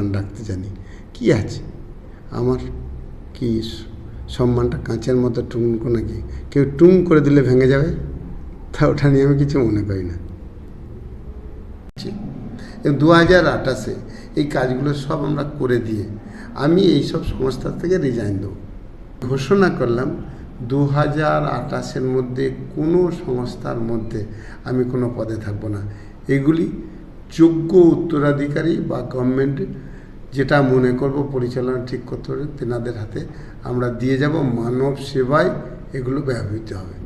মান রাখতে জানি। কি আছে? আমার কি সম্মানটা কাঁচের মতো টুনকো নাকি? কেউ টুং করে দিলে ভেঙে যাবে? তা ওটা নিয়ে আমি কিছু মনে করি না। দু হাজার আঠাশে এই কাজগুলো সব আমরা করে দিয়ে আমি এই সব সংস্থা থেকে রিজাইন দেবো। ঘোষণা করলাম, দু হাজার আঠাশের মধ্যে কোনো সংস্থার মধ্যে আমি কোনো পদে থাকব না। এগুলি যোগ্য উত্তরাধিকারী বা গভর্নমেন্ট যেটা মনে করব পরিচালনা ঠিক করতে হবে, তেনাদের হাতে আমরা দিয়ে যাব মানব সেবায় এগুলো ব্যবহৃত হবে।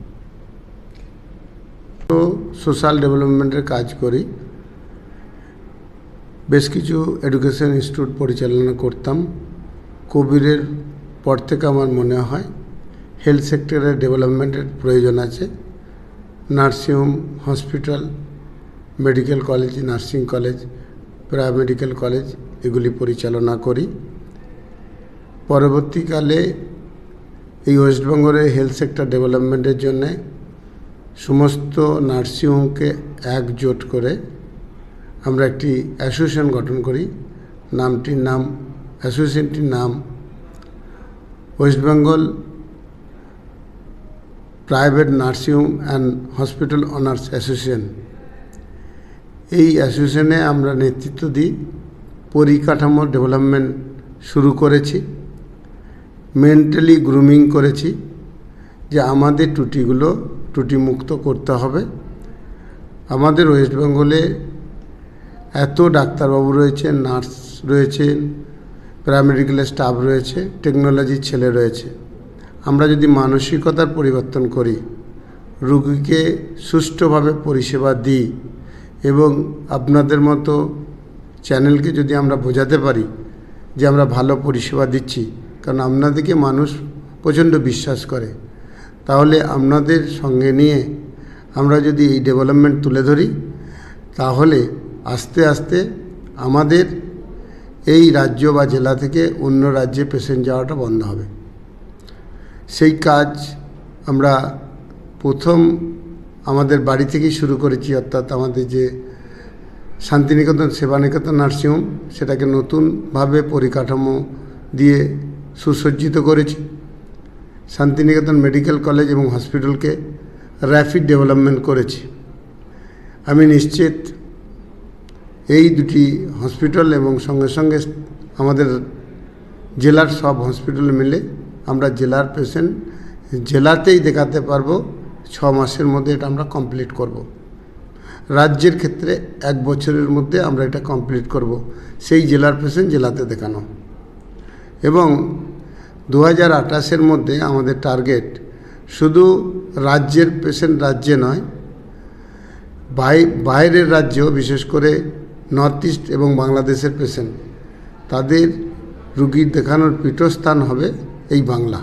তো সোশ্যাল ডেভেলপমেন্টের কাজ করি। বেশ কিছু এডুকেশন ইনস্টিটিউট পরিচালনা করতাম। কোভিডের পর থেকে আমার মনে হয় হেলথ সেক্টরের ডেভেলপমেন্টের প্রয়োজন আছে। Nursing home hospital, medical college, nursing college paramedical college এগুলি পরিচালনা করি। পরবর্তীকালে এই ওয়েস্টবেঙ্গলের হেলথ সেক্টর ডেভেলপমেন্টের জন্যে সমস্ত নার্সিংহোমকে একজোট করে আমরা একটি অ্যাসোসিয়েশন গঠন করি। নামটির নাম, অ্যাসোসিয়েশনটির নাম West Bengal private nursing home and hospital owners association. এই অ্যাসোসিয়েশনে আমরা নেতৃত্ব দিই। পরিকাঠামো ডেভেলপমেন্ট শুরু করেছি মেন্টালি গ্রুমিং করেছি, যে আমাদের ত্রুটিগুলো ত্রুটিমুক্ত করতে হবে। আমাদের ওয়েস্ট বেঙ্গলে এত ডাক্তারবাবু রয়েছেন নার্স রয়েছেন প্যারামেডিক্যালের স্টাফ রয়েছে টেকনোলজির ছেলে রয়েছে। আমরা যদি মানসিকতার পরিবর্তন করি, রুগীকে সুষ্ঠুভাবে পরিষেবা দিই এবং আপনাদের মতো চ্যানেলকে যদি আমরা বোঝাতে পারি যে আমরা ভালো পরিষেবা দিচ্ছি, কারণ আপনাদেরকে মানুষ প্রচণ্ড বিশ্বাস করে, তাহলে আপনাদের সঙ্গে নিয়ে আমরা যদি এই ডেভেলপমেন্ট তুলে ধরি, তাহলে আস্তে আস্তে আমাদের এই রাজ্য বা জেলা থেকে অন্য রাজ্যে পেশেন্ট যাওয়াটা বন্ধ হবে। সেই কাজ আমরা প্রথম আমাদের বাড়ি থেকেই শুরু করেছি, অর্থাৎ আমাদের যে শান্তিনিকেতন, সেবানিকেতন, নার্সিংহোম সেটাকে নতুনভাবে পরিকাঠামো দিয়ে সুসজ্জিত করেছি শান্তিনিকেতন মেডিকেল কলেজ এবং হসপিটালকে র্যাপিড ডেভেলপমেন্ট করেছি আমি নিশ্চিত এই দুটি হসপিটাল এবং সঙ্গে সঙ্গে আমাদের জেলার সব হসপিটাল মিলে আমরা জেলার পেশেন্ট জেলাতেই দেখাতে পারব, ছ মাসের মধ্যে এটা আমরা কমপ্লিট করব। রাজ্যের ক্ষেত্রে এক বছরের মধ্যে আমরা এটা কমপ্লিট করব। সেই জেলার পেশেন্ট জেলাতে দেখানো এবং দু হাজার আঠাশের মধ্যে আমাদের টার্গেট শুধু রাজ্যের পেশেন্ট রাজ্যে নয়, বাই, বাইরের রাজ্য বিশেষ করে নর্থ ইস্ট এবং বাংলাদেশের পেশেন্ট তাদের রুগীর দেখানোর পীঠস্থান হবে এই বাংলা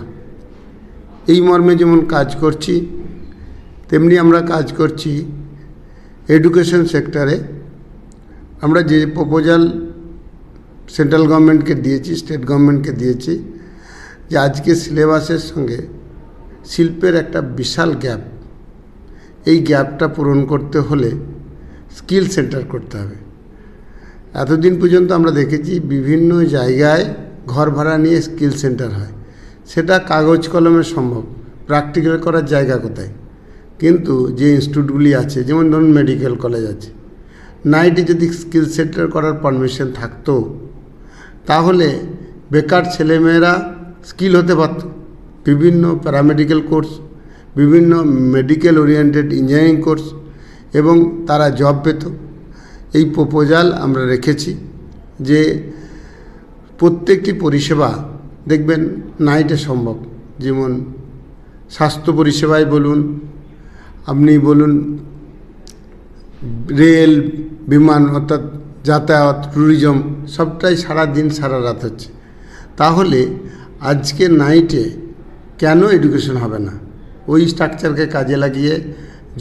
এই মর্মে যেমন কাজ করছি, তেমনি আমরা কাজ করছি এডুকেশন সেক্টরে আমরা যে প্রপোজাল সেন্ট্রাল গভর্নমেন্টকে দিয়েছি স্টেট গভর্নমেন্টকে দিয়েছি, যে আজকে সিলেবাসের সঙ্গে শিল্পের একটা বিশাল গ্যাপ এই গ্যাপটা পূরণ করতে হলে স্কিল সেন্টার করতে হবে। এতদিন পর্যন্ত আমরা দেখেছি বিভিন্ন জায়গায় ঘর ভাড়া নিয়ে স্কিল সেন্টার হয়। সেটা কাগজ কলমে সম্ভব প্র্যাকটিক্যাল করার জায়গা কোথায়? কিন্তু যে ইনস্টিটিউটগুলি আছে, যেমন ধরুন মেডিকেল কলেজ আছে নাইটে যদি স্কিল সেন্টার করার পারমিশন থাকতো, তাহলে বেকার ছেলেমেয়েরা স্কিল হতে পারত। বিভিন্ন প্যারামেডিক্যাল কোর্স বিভিন্ন মেডিকেল ওরিয়েন্টেড ইঞ্জিনিয়ারিং কোর্স এবং তারা জব পেত। এই প্রপোজাল আমরা রেখেছি যে প্রত্যেকটি পরিষেবা দেখবেন নাইটে সম্ভব। যেমন স্বাস্থ্য পরিষেবায় বলুন আপনি বলুন, রেল, বিমান অর্থাৎ যাতায়াত ট্যুরিজম সবটাই সারা দিন সারা রাত হচ্ছে। তাহলে আজকে নাইটে কেন এডুকেশন হবে না? ওই স্ট্রাকচারকে কাজে লাগিয়ে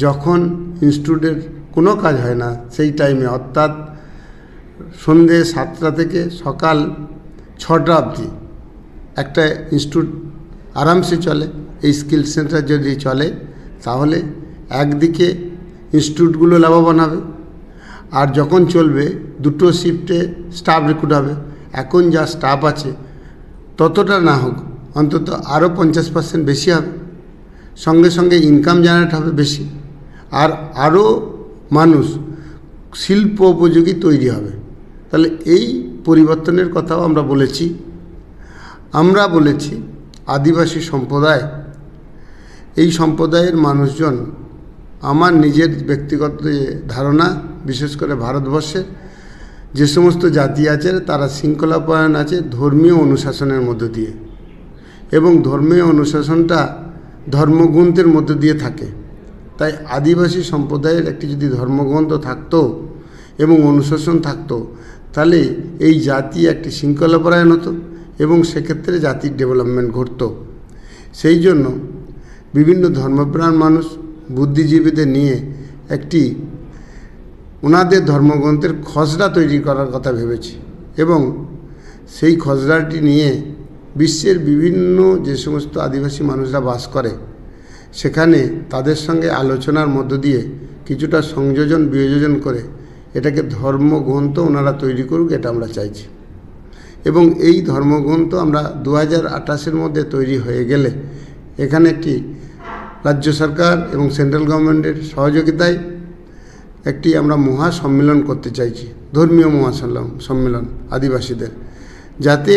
যখন ইনস্টিটিউটের কোনো কাজ হয় না, সেই টাইমে অর্থাৎ সন্ধে সাতটা থেকে সকাল ছটা অবধি একটা ইনস্টিটিউট আরামসে চলে, এই স্কিল সেন্টার যদি চলে, তাহলে একদিকে ইনস্টিটিউটগুলো লাভবান হবে আর যখন চলবে দুটো শিফটে স্টাফ রিক্রুট হবে। এখন যা স্টাফ আছে, ততটা না হোক, অন্তত আরও পঞ্চাশ পার্সেন্ট বেশি হবে। সঙ্গে সঙ্গে ইনকাম জেনারেট হবে বেশি, আর আরও মানুষ শিল্প উপযোগী তৈরি হবে। তাহলে এই পরিবর্তনের কথাও আমরা বলেছি। আমরা বলেছি আদিবাসী সম্প্রদায়, এই সম্প্রদায়ের মানুষজন আমার নিজের ব্যক্তিগত ধারণা, বিশেষ করে ভারতবর্ষে যে সমস্ত জাতি আছে, তারা শৃঙ্খলাপরায়ণ আছে ধর্মীয় অনুশাসনের মধ্য দিয়ে এবং ধর্মীয় অনুশাসনটা ধর্মগ্রন্থের মধ্য দিয়ে থাকে। তাই আদিবাসী সম্প্রদায়ের একটি যদি ধর্মগ্রন্থ থাকতো এবং অনুশাসন থাকতো, তাহলে এই জাতি একটি শৃঙ্খলাপরায়ণ হতো এবং সেক্ষেত্রে জাতির ডেভেলপমেন্ট ঘটতো। সেই জন্য বিভিন্ন ধর্মপ্রাণ মানুষ বুদ্ধিজীবীদের নিয়ে একটি ওনাদের ধর্মগ্রন্থের খসড়া তৈরি করার কথা ভেবেছি এবং সেই খসড়াটি নিয়ে বিশ্বের বিভিন্ন যে সমস্ত আদিবাসী মানুষরা বাস করে, সেখানে তাদের সঙ্গে আলোচনার মধ্য দিয়ে কিছুটা সংযোজন, বিয়োজন করে এটাকে ধর্মগ্রন্থ ওনারা তৈরি করুক এটা আমরা চাইছি। এবং এই ধর্মগ্রন্থ আমরা দু হাজার আঠাশের মধ্যে তৈরি হয়ে গেলে এখানে একটি রাজ্য সরকার এবং সেন্ট্রাল গভর্নমেন্টের সহযোগিতায় একটি আমরা মহা সম্মেলন করতে চাইছি, ধর্মীয় মহাসম্মেলন, সম্মেলন আদিবাসীদের, যাতে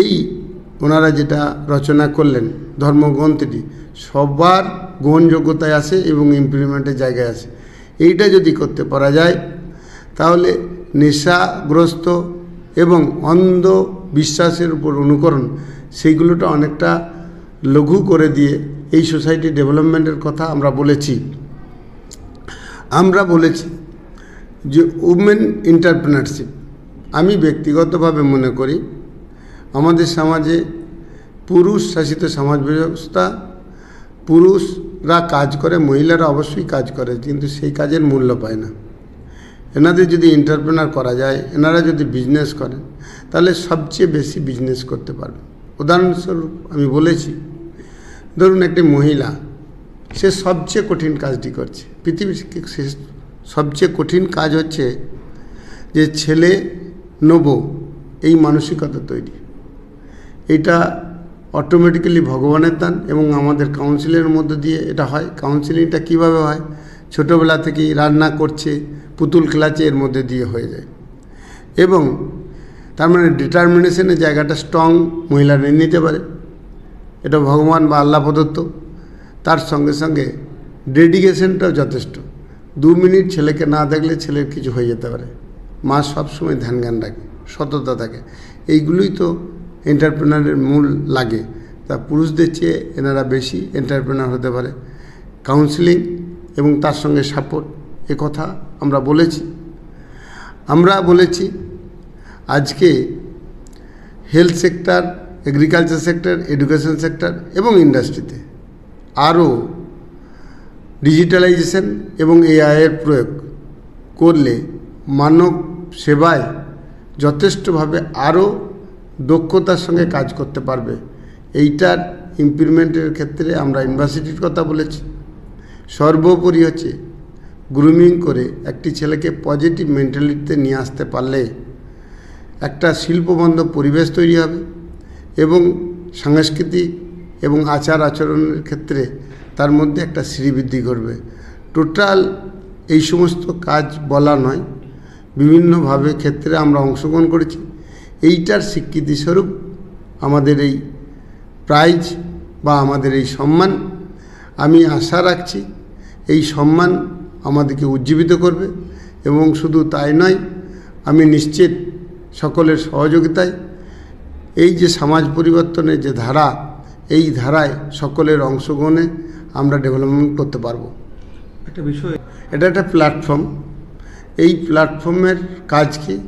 এই ওনারা যেটা রচনা করলেন, ধর্মগ্রন্থটি সবার গ্রহণযোগ্যতায় আসে এবং ইমপ্লিমেন্টের জায়গায় আসে এইটা যদি করতে পারা যায়, তাহলে নেশাগ্রস্ত এবং অন্ধ বিশ্বাসের উপর অনুকরণ সেইগুলোটা অনেকটা লঘু করে দিয়ে এই সোসাইটি ডেভেলপমেন্টের কথা আমরা বলেছি। আমরা বলেছি যে উমেন এন্টারপ্রেনারশিপ। আমি ব্যক্তিগতভাবে মনে করি আমাদের সমাজে পুরুষ শাসিত সমাজ ব্যবস্থা, পুরুষরা কাজ করে, মহিলারা অবশ্যই কাজ করে, কিন্তু সেই কাজের মূল্য পায় না। এনাদের যদি এন্টারপ্রেনার করা যায়, এনারা যদি বিজনেস করেন, তাহলে সবচেয়ে বেশি বিজনেস করতে পারবে। উদাহরণস্বরূপ আমি বলেছি ধরুন একটি মহিলা, সে সবচেয়ে কঠিন কাজটি করছে। পৃথিবীর সবচেয়ে কঠিন কাজ হচ্ছে যে ছেলে নেব, এই মানসিকতা তৈরি। এটা অটোমেটিক্যালি ভগবানের দান এবং আমাদের কাউন্সিলের মধ্যে দিয়ে এটা হয়। কাউন্সিলিংটা কীভাবে হয়? ছোটোবেলা থেকেই রান্না করছে, পুতুল খেলাচ্ছে, এর মধ্যে দিয়ে হয়ে যায়। এবং তার মানে ডিটারমিনেশনের জায়গাটা স্ট্রং মহিলা নিয়ে নিতে পারে। এটা ভগবান বা আল্লাহ প্রদত্ত। তার সঙ্গে সঙ্গে ডেডিকেশনটাও যথেষ্ট। দু মিনিট ছেলেকে না দেখলে ছেলের কিছু হয়ে যেতে পারে। মা সবসময় ধ্যান জ্ঞান রাখে, সততা থাকে। এইগুলোই তো এন্টারপ্রেনারের মূল লাগে। তা পুরুষদের চেয়ে এনারা বেশি এন্টারপ্রেনার হতে পারে। কাউন্সিলিং এবং তার সঙ্গে সাপোর্ট এ কথা আমরা বলেছি। আমরা বলেছি, আজকে health sector agriculture sector education sector এবং ইন্ডাস্ট্রিতে আরও ডিজিটালাইজেশন এবং এআইয়ের প্রয়োগ করলে মানব সেবায় যথেষ্টভাবে আরও দক্ষতার সঙ্গে কাজ করতে পারবে। এইটার ইমপ্লিমেন্টের ক্ষেত্রে আমরা ইউনিভার্সিটির কথা বলেছি। সর্বোপরি হচ্ছে গ্রুমিং করে একটি ছেলেকে পজিটিভ মেন্টালিটিতে নিয়ে আসতে পারলে একটা শিল্পবন্ধ পরিবেশ তৈরি হবে। এবং সাংস্কৃতিক এবং আচার আচরণের ক্ষেত্রে তার মধ্যে একটা শ্রীবৃদ্ধি ঘটবে টোটাল এই সমস্ত কাজ বলা নয়। বিভিন্নভাবে ক্ষেত্রে আমরা অংশগ্রহণ করেছি। এইটার স্বীকৃতিস্বরূপ আমাদের এই প্রাইজ বা আমাদের এই সম্মান, আমি আশা রাখছি এই সম্মান আমাদেরকে উজ্জীবিত করবে এবং শুধু তাই নয়, আমি নিশ্চিত সকলের সহযোগিতায় এই যে সমাজ পরিবর্তনের যে ধারা এই ধারায় সকলের অংশগ্রহণে আমরা ডেভেলপমেন্ট করতে পারব। একটা বিষয় এটা একটা প্ল্যাটফর্ম এই প্ল্যাটফর্মের কাজ কি?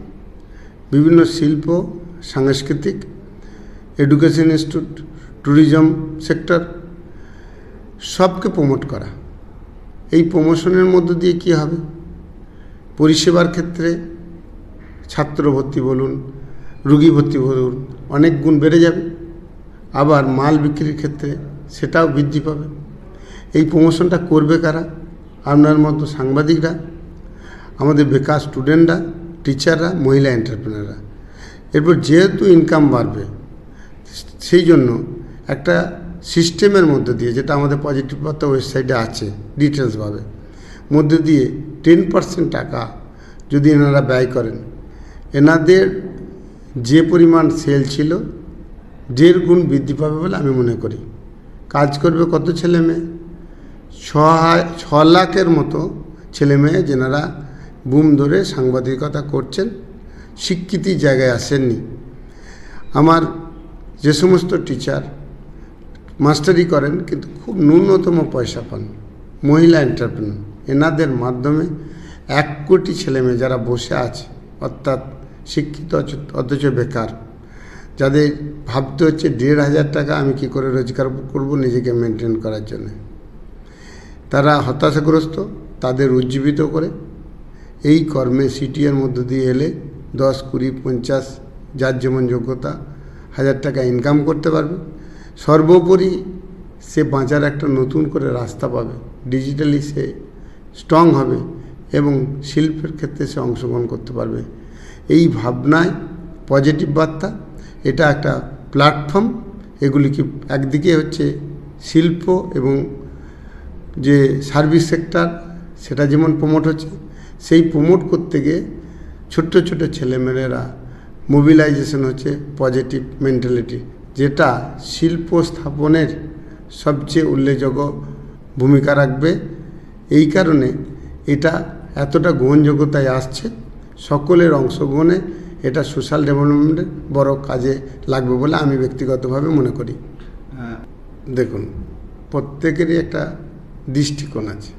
বিভিন্ন শিল্প সাংস্কৃতিক এডুকেশন ইনস্টিটিউট ট্যুরিজম সেক্টর সবকে প্রমোট করা। এই প্রমোশনের মধ্য দিয়ে কী হবে? পরিষেবার ক্ষেত্রে ছাত্র ভর্তি বলুন রুগী ভর্তি বলুন অনেক গুণ বেড়ে যাবে। আবার মাল বিক্রির ক্ষেত্রে সেটাও বৃদ্ধি পাবে। এই প্রমোশনটা করবে কারা? আপনার মতো সাংবাদিকরা, আমাদের বেকার স্টুডেন্টরা, টিচাররা, মহিলা এন্টারপ্রেনাররা। এরপর যেহেতু ইনকাম বাড়বে, সেই জন্য একটা সিস্টেমের মধ্যে দিয়ে, যেটা আমাদের পজিটিভ পাতা ওয়েবসাইটে আছে ডিটেলসভাবে মধ্যে দিয়ে টেন পার্সেন্ট টাকা যদি এনারা ব্যয় করেন। এনাদের যে পরিমাণ সেল ছিল, দেড় গুণ বৃদ্ধি পাবে বলে আমি মনে করি। কাজ করবে কত ছেলে মেয়ে? ছ ছ লাখের মতো ছেলে মেয়ে যেনারা বুম ধরে সাংবাদিকতা করছেন, স্বীকৃতি জায়গায় আসেননি। আমার যে সমস্ত টিচার মাস্টারি করেন, কিন্তু খুব ন্যূনতম পয়সা পান, মহিলা এন্টারপ্রেনার এনাদের মাধ্যমে এক কোটি ছেলেমেয়ে যারা বসে আছে, অর্থাৎ শিক্ষিত অথচ- বেকার। যাদের ভাবতে হচ্ছে দেড় হাজার টাকা আমি কি করে রোজগার করব নিজেকে মেনটেন করার জন্য। তারা হতাশাগ্রস্ত, তাদের উজ্জীবিত করে। এই কর্মে সিটিএর মধ্য দিয়ে এলে দশ, কুড়ি, পঞ্চাশ যার যেমন যোগ্যতা, হাজার টাকা ইনকাম করতে পারবে। সর্বোপরি সে বাঁচার একটা নতুন করে রাস্তা পাবে। ডিজিটালি সে স্ট্রং হবে এবং শিল্পের ক্ষেত্রে সে অংশগ্রহণ করতে পারবে। এই ভাবনায় পজিটিভ বার্তা, এটা একটা প্ল্যাটফর্ম এগুলি কি একদিকে হচ্ছে শিল্প এবং যে সার্ভিস সেক্টর সেটা যেমন প্রমোট হচ্ছে, সেই প্রমোট করতে গিয়ে ছোট্ট ছোট ছেলেমেয়েরা মোবিলাইজেশন হচ্ছে পজিটিভ মেন্টালিটি যেটা শিল্প স্থাপনের সবচেয়ে উল্লেখযোগ্য ভূমিকা রাখবে। এই কারণে এটা এতটা গ্রহণযোগ্যতায় আসছে। সকলের অংশগ্রহণে এটা সোশ্যাল ডেভেলপমেন্টের বড় কাজে লাগবে বলে আমি ব্যক্তিগতভাবে মনে করি। হ্যাঁ, দেখুন প্রত্যেকেরই একটা দৃষ্টিকোণ আছে।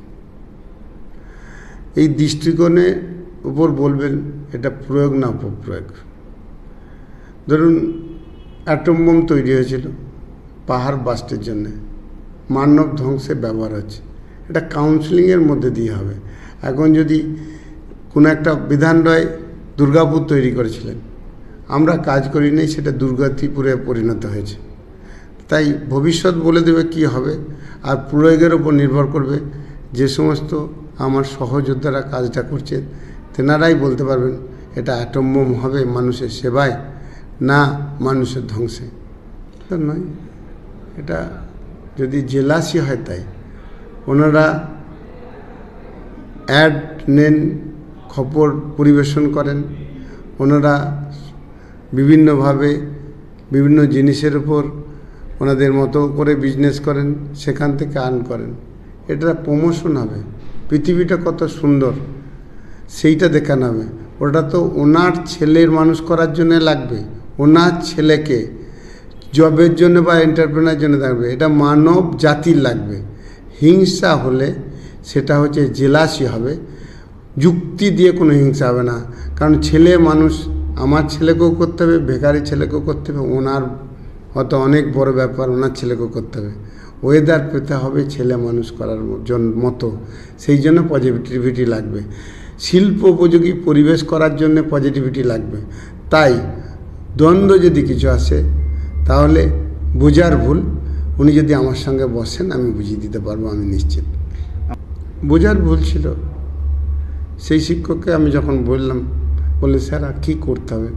এই দৃষ্টিকোণের উপর বলবেন এটা প্রয়োগ না অপপ্রয়োগ ধরুন অ্যাটম বোম তৈরি হয়েছিল পাহাড় বাস্টের জন্যে। মানব ধ্বংসে ব্যবহার হচ্ছে। এটা কাউন্সিলিংয়ের মধ্যে দিয়ে হবে। এখন যদি একটা বিধান রয় দুর্গাপুর তৈরি করেছিলেন। আমরা কাজ করি নাই, সেটা দুর্গাতিপুরে পরিণত হয়েছে। তাই ভবিষ্যৎ বলে দেবে কি হবে, আর প্রয়োগের ওপর নির্ভর করবে। যে সমস্ত আমার সহযোদ্ধারা কাজটা করছে, তেনারাই বলতে পারবেন, এটা অ্যাটম বোম হবে মানুষের সেবায়, না মানুষের ধ্বংসে। নয়। এটা যদি জেলাসি হয় তাই। ওনারা অ্যাড নেন খবর পরিবেশন করেন। ওনারা বিভিন্নভাবে বিভিন্ন জিনিসের উপর ওনাদের মতো করে বিজনেস করেন, সেখান থেকে আর্ন করেন। এটা প্রমোশন হবে। পৃথিবীটা কত সুন্দর, সেইটা দেখানো হবে। ওটা তো ওনার ছেলের মানুষ করার জন্য লাগবে। ওনার ছেলেকে জবের জন্য বা এন্টারপ্রেনার জন্য থাকবে এটা মানব জাতির লাগবে। হিংসা হলে সেটা হচ্ছে জেলাসি হবে। যুক্তি দিয়ে কোনো হিংসা হবে না। কারণ ছেলে মানুষ, আমার ছেলেকেও করতে হবে বেকারি ছেলেকেও করতে হবে, ওনার হয়তো অনেক বড় ব্যাপার, ওনার ছেলেকেও করতে হবে। ওয়েদার পেতে হবে ছেলে মানুষ করার মতো। সেই জন্য পজিটিভিটি লাগবে। শিল্প উপযোগী পরিবেশ করার জন্য পজিটিভিটি লাগবে। তাই দ্বন্দ্ব যদি কিছু আসে, তাহলে বোঝার ভুল, উনি যদি আমার সঙ্গে বসেন, আমি বুঝিয়ে দিতে পারব, আমি নিশ্চিত। বোঝার ভুল ছিল। সেই শিক্ষককে আমি যখন বললাম বললেন স্যার, আর কী করতে হবে?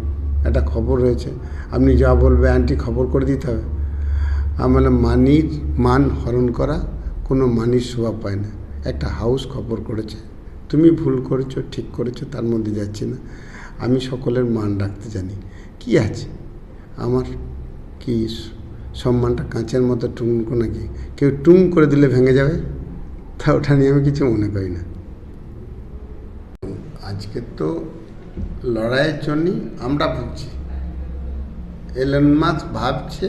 একটা খবর রয়েছে। আপনি যা বলবে, আন্টি খবর করে দিতে হবে। আমার মানির মান হরণ করা কোনো মানির শোভা পায় না। একটা হাউস খবর করেছে। তুমি ভুল করেছ, ঠিক করেছ, তার মধ্যে যাচ্ছি না। আমি সকলের মান রাখতে জানি। কি আছে? আমার কি সম্মানটা কাঁচের মতো টুনকো নাকি? কেউ টুং করে দিলে ভেঙে যাবে? তা ওটা নিয়ে আমি কিছু মনে করি না। আজকে তো লড়াইয়ের জন্যই আমরা ভুগছি। এলন মাস ভাবছে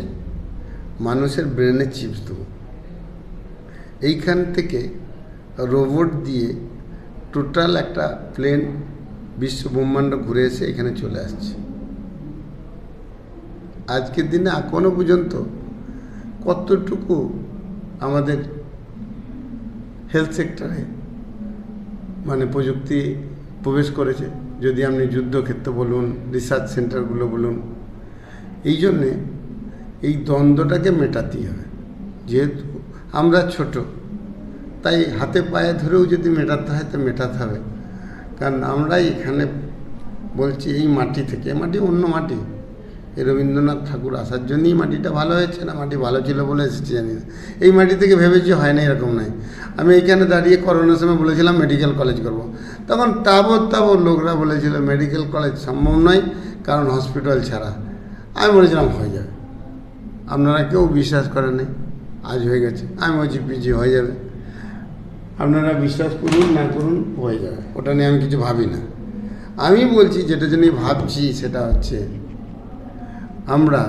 মানুষের ব্রেনে চিপস দেবো। এইখান থেকে রোবট দিয়ে টোটাল একটা প্লেন বিশ্ব ব্রহ্মাণ্ড ঘুরে এসে এখানে চলে আসছে। আজকের দিনে এখনও পর্যন্ত কতটুকু আমাদের হেলথ সেক্টরে মানে প্রযুক্তি প্রবেশ করেছে। যদি আপনি যুদ্ধক্ষেত্র বলুন রিসার্চ সেন্টারগুলো বলুন, এই জন্যে এই দ্বন্দ্বটাকে মেটাতেই হবে। যেহেতু আমরা ছোট, তাই হাতে পায়ে ধরেও যদি মেটাতে হয়, তো মেটাতে হবে। কারণ আমরাই এখানে বলছি এই মাটি থেকে, মাটি অন্য মাটি। রবীন্দ্রনাথ ঠাকুর আসার জন্যই মাটিটা ভালো হয়েছে না? মাটি ভালো ছিল বলে এসেছি জানি না এই মাটি থেকে ভেবেছি হয় না এরকম নাই আমি এইখানে দাঁড়িয়ে করোনার সময় বলেছিলাম মেডিকেল কলেজ করব। তখন তাবৎ তাবৎ লোকরা বলেছিল মেডিকেল কলেজ সম্ভব নয়, কারণ হসপিটাল ছাড়া। আমি বলেছিলাম, হয়ে যাবে। আপনারা কেউ বিশ্বাস করেন নাই, আজ হয়ে গেছে। আমি বলছি, পিজি হয়ে যাবে। আপনারা বিশ্বাস করুন না করুন, হয়ে যাবে। ওটা নিয়ে আমি কিছু ভাবি না। আমি বলছি, যেটা জন্য ভাবছি সেটা হচ্ছে আমরা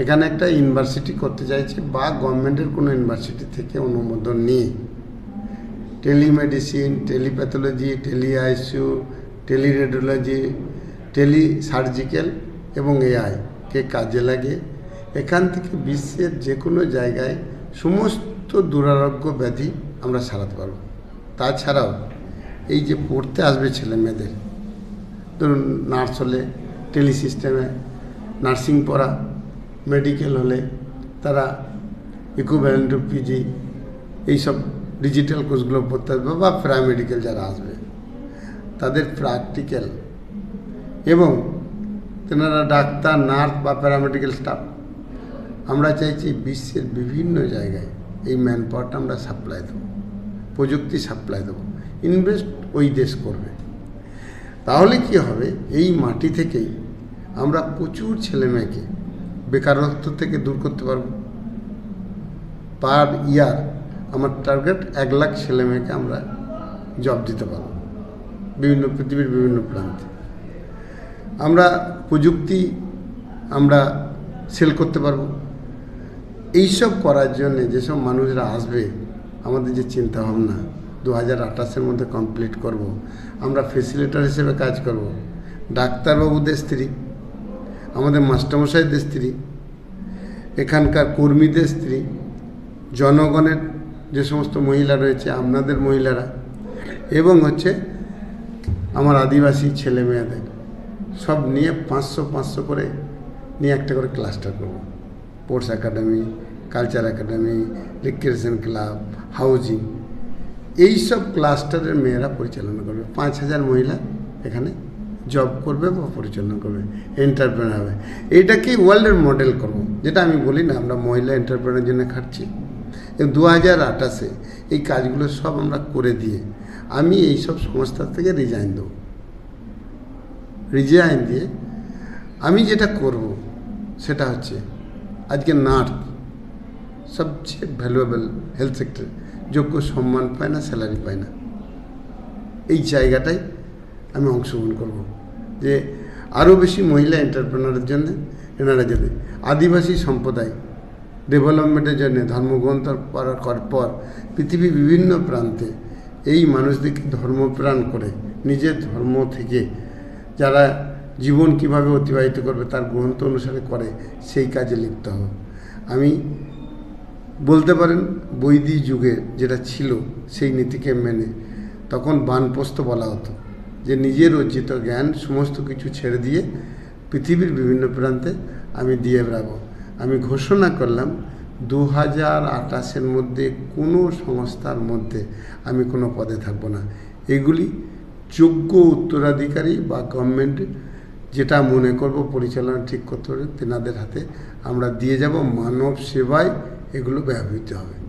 এখানে একটা ইউনিভার্সিটি করতে চাইছি বা গভর্নমেন্টের কোনো ইউনিভার্সিটি থেকে অনুমোদন নিয়ে। Telemedicine telepathology tele ICU teleradiology tele surgical এবং এআই কে কাজে লাগে। এখান থেকে বিশ্বের যে কোনো জায়গায় সমস্ত দুরারোগ্য ব্যাধি আমরা সারাতে পারব। তাছাড়াও এই যে পড়তে আসবে ছেলে মেয়েদের ধরুন নার্স হলে টেলি সিস্টেমে নার্সিং পড়া মেডিকেল হলে তারা ইকুইভ্যালেন্ট পিজি এইসব ডিজিটাল কোর্সগুলো পড়তে আসবে বা প্যারামেডিক্যাল যারা আসবে। তাদের প্র্যাকটিক্যাল এবং তেনারা ডাক্তার নার্স বা প্যারামেডিক্যাল স্টাফ আমরা চাইছি বিশ্বের বিভিন্ন জায়গায় এই ম্যান পাওয়ারটা আমরা সাপ্লাই দেবো, প্রযুক্তি সাপ্লাই দেবো ইনভেস্ট ওই দেশ করবে। তাহলে কি হবে? এই মাটি থেকেই আমরা প্রচুর ছেলে মেয়েকে বেকারত্ব থেকে দূর করতে পারব পার ইয়ার আমার টার্গেট এক লাখ ছেলে মেয়েকে আমরা জব দিতে পারব বিভিন্ন পৃথিবীর বিভিন্ন প্রান্তে আমরা প্রযুক্তি আমরা সেল করতে পারব এইসব করার জন্য যেসব মানুষরা আসবে, আমাদের যে চিন্তা ভাবনা দু হাজার আঠাশের মধ্যে কমপ্লিট করব। আমরা ফেসিলিটার হিসেবে কাজ করব। ডাক্তারবাবুদের স্ত্রী আমাদের মাস্টারমশাইদের স্ত্রী, এখানকার কর্মীদের স্ত্রী, জনগণের যে সমস্ত মহিলা রয়েছে, আপনাদের মহিলারা, এবং হচ্ছে আমার আদিবাসী ছেলে মেয়েদের সব নিয়ে পাঁচশো পাঁচশো করে নিয়ে একটা করে ক্লাস্টার করব। Sports academy culture academy recreation club housing এই সব ক্লাস্টারের মেয়েরা পরিচালনা করবে। পাঁচ হাজার মহিলা এখানে জব করবে বা পরিচালনা করবে এন্টারপ্রেনার হবে। এইটাকেই ওয়ার্ল্ডের মডেল করব? যেটা আমি বলি না, আমরা মহিলা এন্টারপ্রেনার জন্য খাটছি। দু হাজার আঠাশে এই কাজগুলো সব আমরা করে দিয়ে আমি এই সব সংস্থা থেকে রিজাইন দেবো। রিজাইন দিয়ে আমি যেটা করব, সেটা হচ্ছে আজকে নার্স, সবচেয়ে ভ্যালুয়েবল হেলথ সেক্টর যোগ্য সম্মান পায় না স্যালারি পায় না। এই জায়গাটাই আমি অংশগ্রহণ করব। যে আরও বেশি মহিলা এন্টারপ্রেনারের জন্য, এনারা যাবে আদিবাসী সম্প্রদায় ডেভেলপমেন্টের জন্য, ধর্মগ্রন্থ করার পর পৃথিবীর বিভিন্ন প্রান্তে এই মানুষদেরকে ধর্মপ্রাণ করে নিজের ধর্ম থেকে যারা জীবন কীভাবে অতিবাহিত করবে, তার গ্রন্থ অনুসারে করে, সেই কাজে লিপ্ত হব আমি বলতে পারেন, বৈদিক যুগে যেটা ছিল সেই নীতিকে মেনে তখন বানপ্রস্থ বলা হতো। যে নিজের অর্জিত জ্ঞান সমস্ত কিছু ছেড়ে দিয়ে পৃথিবীর বিভিন্ন প্রান্তে আমি দিয়ে বেড়াবো। আমি ঘোষণা করলাম দু হাজার আঠাশের মধ্যে কোনো সংস্থার মধ্যে আমি কোনো পদে থাকব না। এগুলি যোগ্য উত্তরাধিকারী বা গভর্নমেন্ট যেটা মনে করব, পরিচালনা ঠিক করতে হবে তেনাদের হাতে আমরা দিয়ে যাব। মানব সেবায় এগুলো ব্যবহৃত হবে।